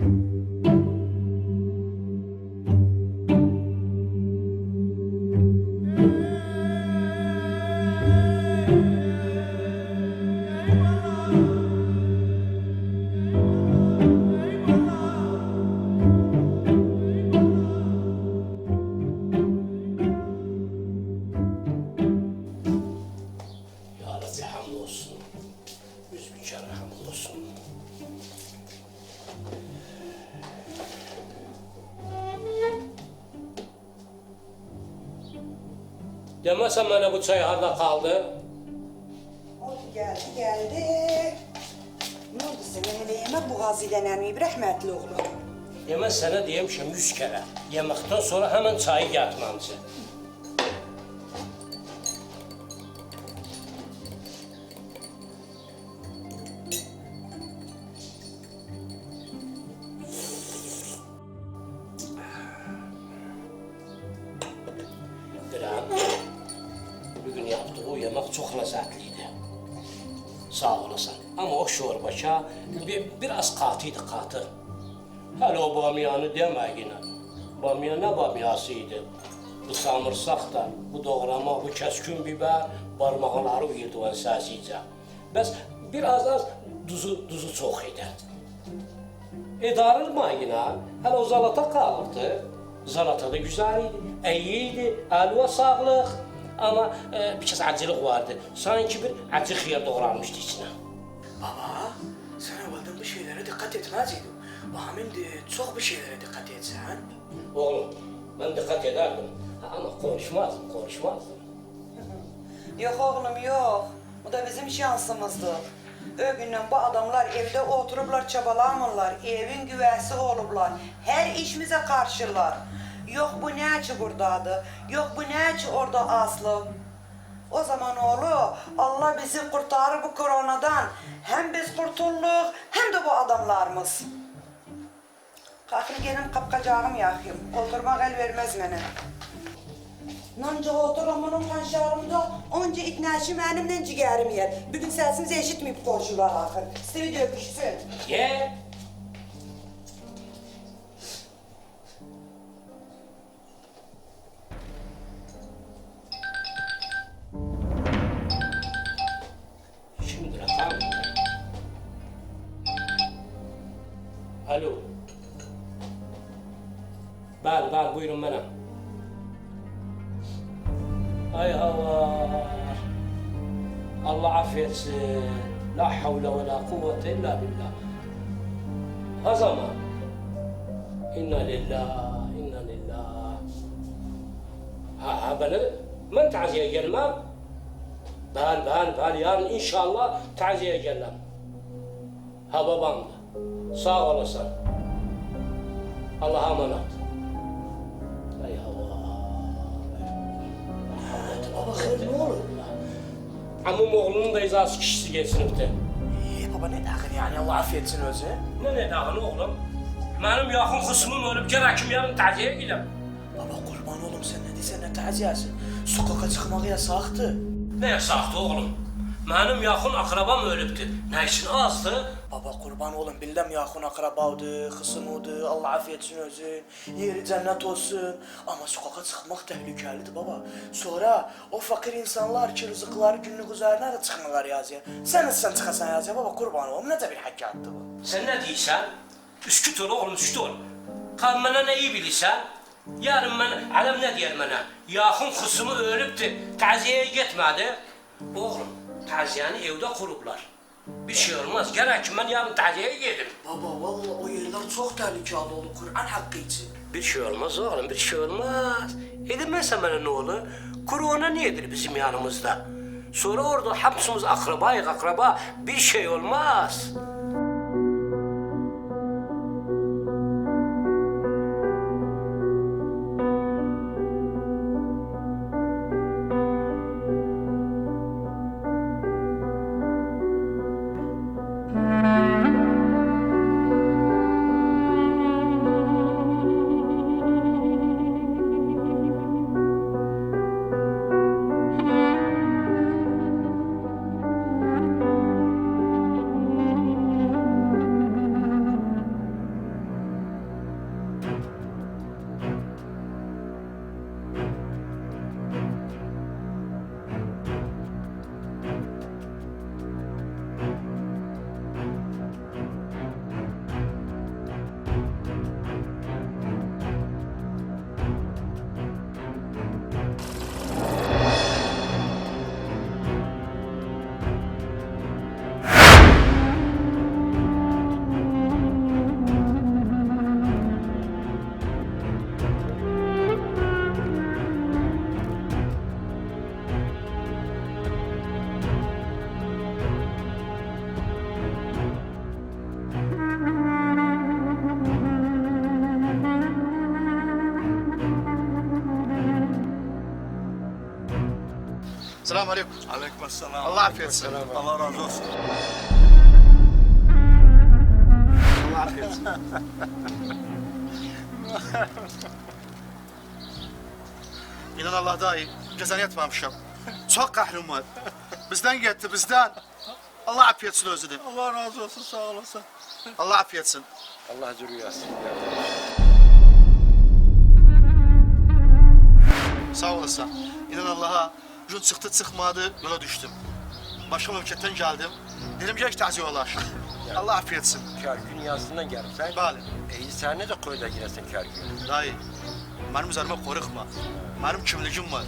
Ya Demesen bana bu çay harda kaldı? Oldu geldi geldi. Ne oldu senin hele yemek boğazıyla emmi rahmetli oğlum. Demez sana demişim yüz kere. Yemekten sonra hemen çayı getirmemizi. Sağ olasın. Ama o şorbaça bir, biraz katıydı katı. Hele o bamyanı deme yine. Bamya ne bamyasıydı? Bu samırsak da, bu doğrama, bu keskin biber, parmakları uyurdu o səsicə. Bəs biraz az duzu, duzu çox idi. İdarır yine. Hele o zalata kalırdı. Zalata da güzel idi, iyiydi, əlva sağlıq. Ama e, bir kez acılık vardı. Sanki bir acı xiyar doğranmıştı içine. Baba, sen evvelden bu şeylere dikkat etmezdin. Amin de çok bir şeylere dikkat etsen. Oğlum, ben dikkat ederdim. Ama konuşmazdım, konuşmazdım. Yok oğlum yok. Bu da bizim şansımızdı. O günden bu adamlar evde otururlar çabalamırlar. Evin güvesi olurlar. Her işimize karşılar. Yok bu ne ki buradadı. Yok bu ne ki orada aslı. O zaman oğlu Allah bizi kurtarır bu koronadan. Hem biz kurtulduk hem de bu adamlarımız. Kalkın gelin kapkacağım yakayım. Oturmak el vermez bana. Nanca otururum onun kanşarımda. Onca iknaşı benimle ciğerim yer. Bugün sesimizi eşitmeyip konuşurlar ahır. Sizi de öpüşsün. Ye. بعد بعد بوي رمانا أي الله. الله عافيت. لا حول ولا قوة إلا بالله. هزم إنا لله إنا لله. ها بل ما انت يا جلما بال بال بال يا إن شاء الله تعزي يا جلما ها بابا. صاغ ولا صار الله امانات Hayır ne olur? Amım oğlunun da izası kişisi geçsinipti. İyi baba ne dakika yani Allah affetsin özü. Ne ne dağın oğlum? Benim yakın kısmım ölüp gerekim yarın taziye gidelim. Baba kurban oğlum sen ne desen ne taziyası. Sokağa çıkmak yasaktı. Ne yasaktı oğlum? Benim yakın akrabam ölüptü. Ne için azdı? Baba kurban oğlum bildim yakın akrabavdı, kısımıydı, Allah affetsin özü. Yeri cennet olsun. Ama sokağa çıkmak tehlikelidir baba. Sonra o fakir insanlar ki rızıkları günlük üzerine de çıkmalar yazıyor. Sen sen çıkasan yazıyor baba kurban oğlum ne de bir hakikattı bu. Sen ne diyorsan? Üsküt ol oğlum üsküt ol. Kan bana ne iyi bilirsen? Yarın ben, alem ne diyer bana? Yakın kısmı ölüptü. Taziyeye gitmedi. Oğlum, taziyeni evde kuruplar. Bir şey olmaz. Gerek ben yarın taziyeye giderim. Baba vallahi o yerler çok tehlikeli oldu Kur'an hakkı için. Bir şey olmaz oğlum, bir şey olmaz. Edemezsen bana ne olur? Korona niyedir bizim yanımızda? Sonra orada hepsimiz akrabayız akraba. Bir şey olmaz. Selamun aleyküm. Aleykümselam. Allah afiyet olsun. Allah razı olsun. Allah afiyet olsun. İnan Allah daha iyi. Cezanı yatmamışım. Çok kahrım var. Bizden gitti bizden. Allah afiyet olsun özü de. Allah razı olsun sağ olasın. Allah afiyet olsun. Allah zürriyasın. Sağ olasın. İnan Allah'a gün çıktı çıkmadı yola düştüm. Başka memleketten geldim. Dedim gel taziye ulaş. Allah afiyet olsun. Kərgün yazından gəlibsən. Bəli. İyi səni də qoyla girəsən kərgün. Dayı, benim üzerime korkma. Benim kimliğim var.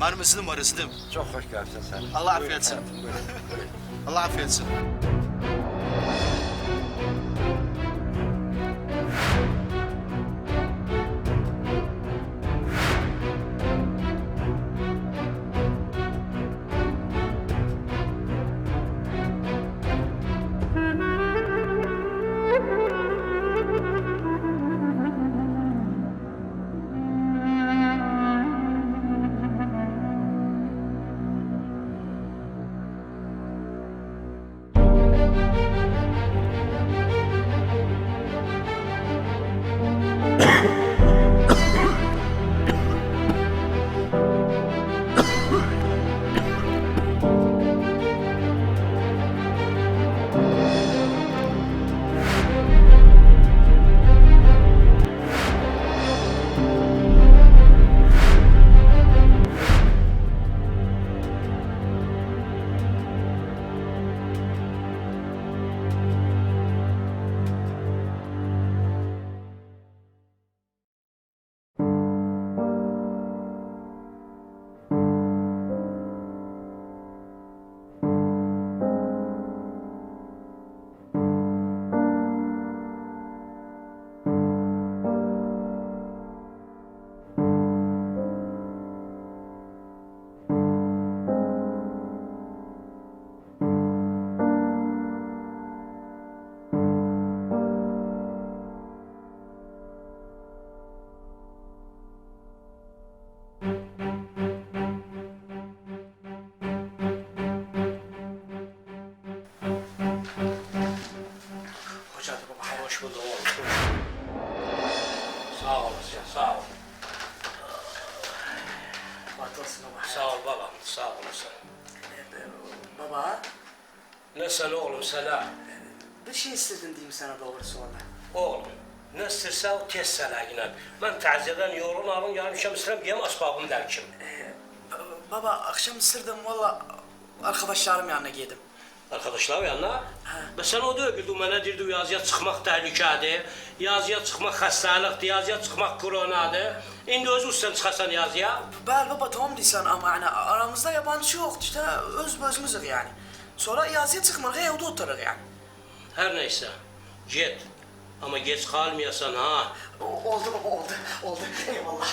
Benim iznim var iznim. Çox xoş gəlibsən sən. Allah afiyet buyur. Allah afiyet olsun. Oğlum sana? bir şey istedin diyeyim sana doğrusu valla. Oğlum, ne istersen o tez sana yine. Ben taziyeden yolunu alın, gelmişim İslam yem asbabım derkim. Baba akşam ısırdım valla arkadaşlarım yanına girdim. Arkadaşlar yanına. Ben sana o da öldü, mənə deyirdi yazıya çıxmaq təhlükədir, yazıya çıxmaq xəstəlikdir, yazıya çıxmaq koronadır. İndi özü üstən çıxasan yazıya. Bel baba tamam diysen ama yani aramızda yabancı yok işte öz özümüzük yani. Sonra yazıya çıkmadık evde otururuz yani. Hər nəysə, get. Amma geç qalmayasan ha. O- oldu baba oldu oldu eyvallah.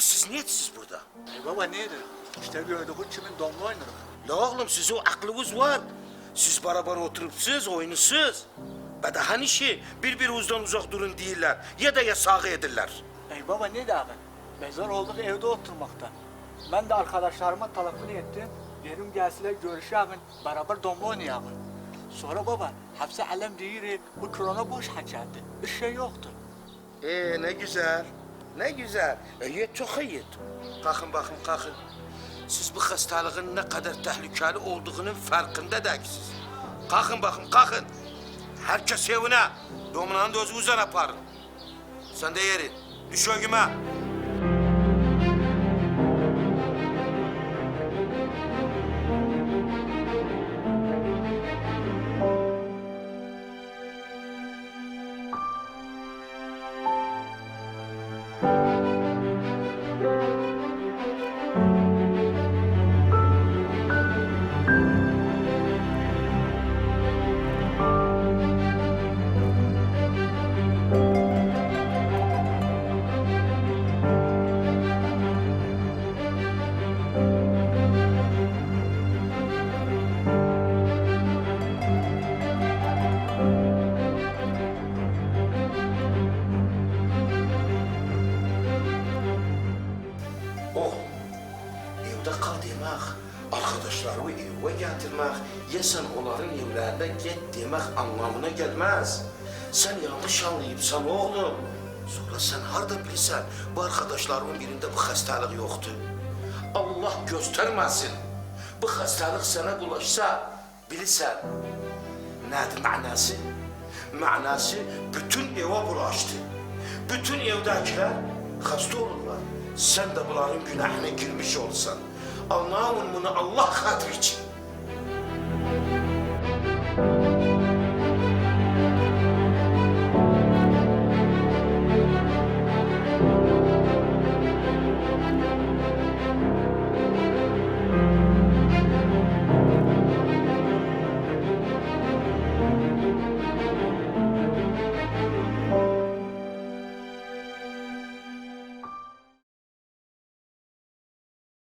Bu siz niye siz burada? E baba neydi? İşte gördüğün kimin donlu oynarıq. La oğlum sizin aklınız var. Siz beraber oturupsuz, oyunusuz. Ve daha nişi birbirinizden uzak durun değiller. Ya da yasağı edirler. Ey baba ne de abi? Mezar olduk evde oturmakta. Ben de arkadaşlarıma telefon ettim. Dedim gelsinler görüşelim, beraber domla oynayalım. Sonra baba, hepsi alem değil, bu korona boş hakadı. Bir şey yoktu. Ee ne güzel. Ne güzel. İyi çok iyi. Kalkın bakın kalkın. Siz bu hastalığın ne kadar tehlikeli olduğunun farkında değilsiniz. Kalkın bakın kalkın. Herkes evine. Dominanı da özü uzan aparın. Sen de yeri. Düş ögüme. Yesen onların evlerine git demek anlamına gelmez. Sen yanlış anlayıpsan oğlum. Sonra sen harda bilirsen bu arkadaşlarımın birinde bu hastalık yoktu. Allah göstermesin. Bu hastalık sana bulaşsa bilirsen. Nedir manası? Manası bütün eve bulaştı. Bütün evdekiler hasta olurlar. Sen de bunların günahına girmiş olsan. Allah'ın bunu Allah hatırı için.